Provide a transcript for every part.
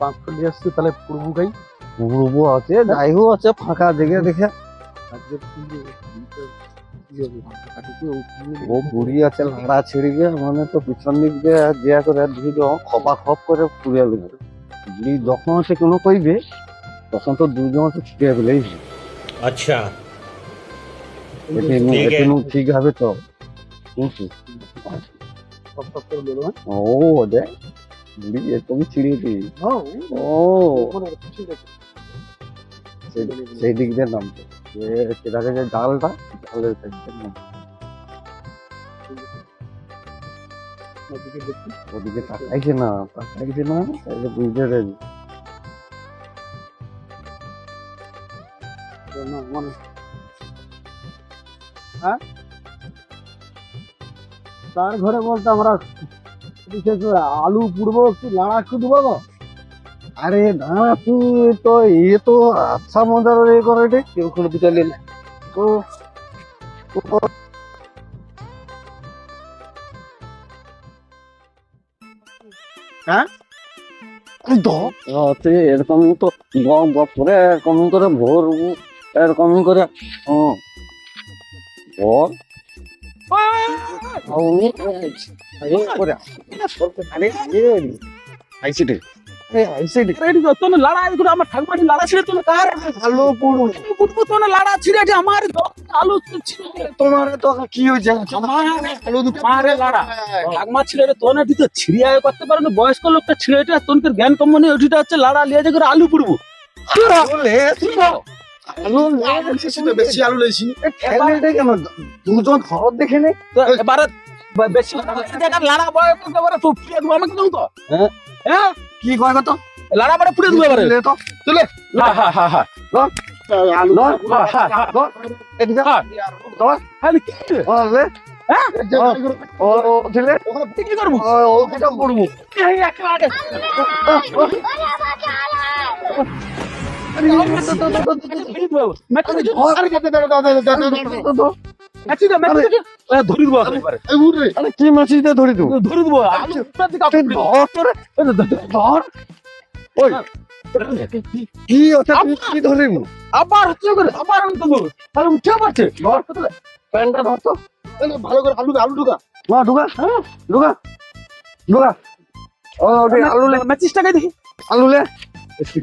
বাঁকফুলি আছে ফাঁকা দেখে। আছে মানে তো পিছন দিক দিয়ে খপা খপ করে পুড়িয়ে দেবো যখন সে কোনো কইবে তখন তো দুজন তো ছুটিয়ে ফেলেই আচ্ছা। ঠিক হবে তো। ও দেখ। সেই- দিক দিয়ে নামতো যে যে। ওদিকে তাকাইছে না তাকাইছে না বুঝতে পারবি হ্যাঁ তার ঘরে বলতে আমরা বিশেষ করে আলু পুড়বো একটু লাড়া একটু দেবো গো আরে না তুই তো এ তো আচ্ছা মজার এ করে রে কেউ কোনো দুটো নিলে তো হ্যাঁ? তুই এরকম তো গপ গপ করে এরকম করে ভোর এরকম করে ভোর তোমার বয়স্ক লোকটা ছিঁড়ে তোনকে জ্ঞান কম মনে ওইটা হচ্ছে লাড়া লিয়ে যে করে আলু পুড়বো বেশি আলু লেছি খেলে কেন দুজন ঘর দেখে নে এবারে বেশি এটা লাড়া বয় করতে পারে তো পুড়িয়ে দেবো আমাকে দাও তো হ্যাঁ? হ্যাঁ কি কয় কত লাড়া বারে পুড়িয়ে দেবো তো হ্যাঁ হ্যাঁ হ্যাঁ হ্যাঁ হ্যাঁ। হ্যাঁ হ্যাঁ? করব ধরি দেবো আরে কি ধরি দেবো? ধর ধর ওই। কি ওটা কি ধরিবু আবার হচ্ছে করে আবার আমি দেবো তাহলে উঠে পারছে ধর প্যান্টটা ধর তো। ভালো করে আলু আলু ঢুকা। মা ঢুকা। ঢুকা। ঢুকা। ও ওটা আলু লে। ম্যাচিস টাকা দেখি। আলু লে।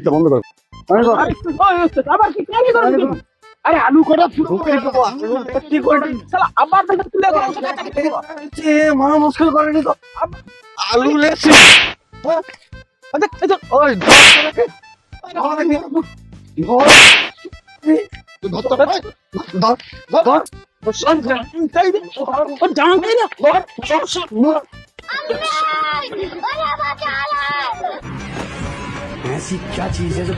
বন্ধ কর। আবার কি? আরে আলু কটা ঢুকে দেবো আলু কি করে শালা আবার দেখে তুলে করে এ মা মুশকিল করেনি তো আলু লে ওই ধর তোকে ধর ধর ধর তাই দে ও জান গাই না ऐसी क्या चीज है जो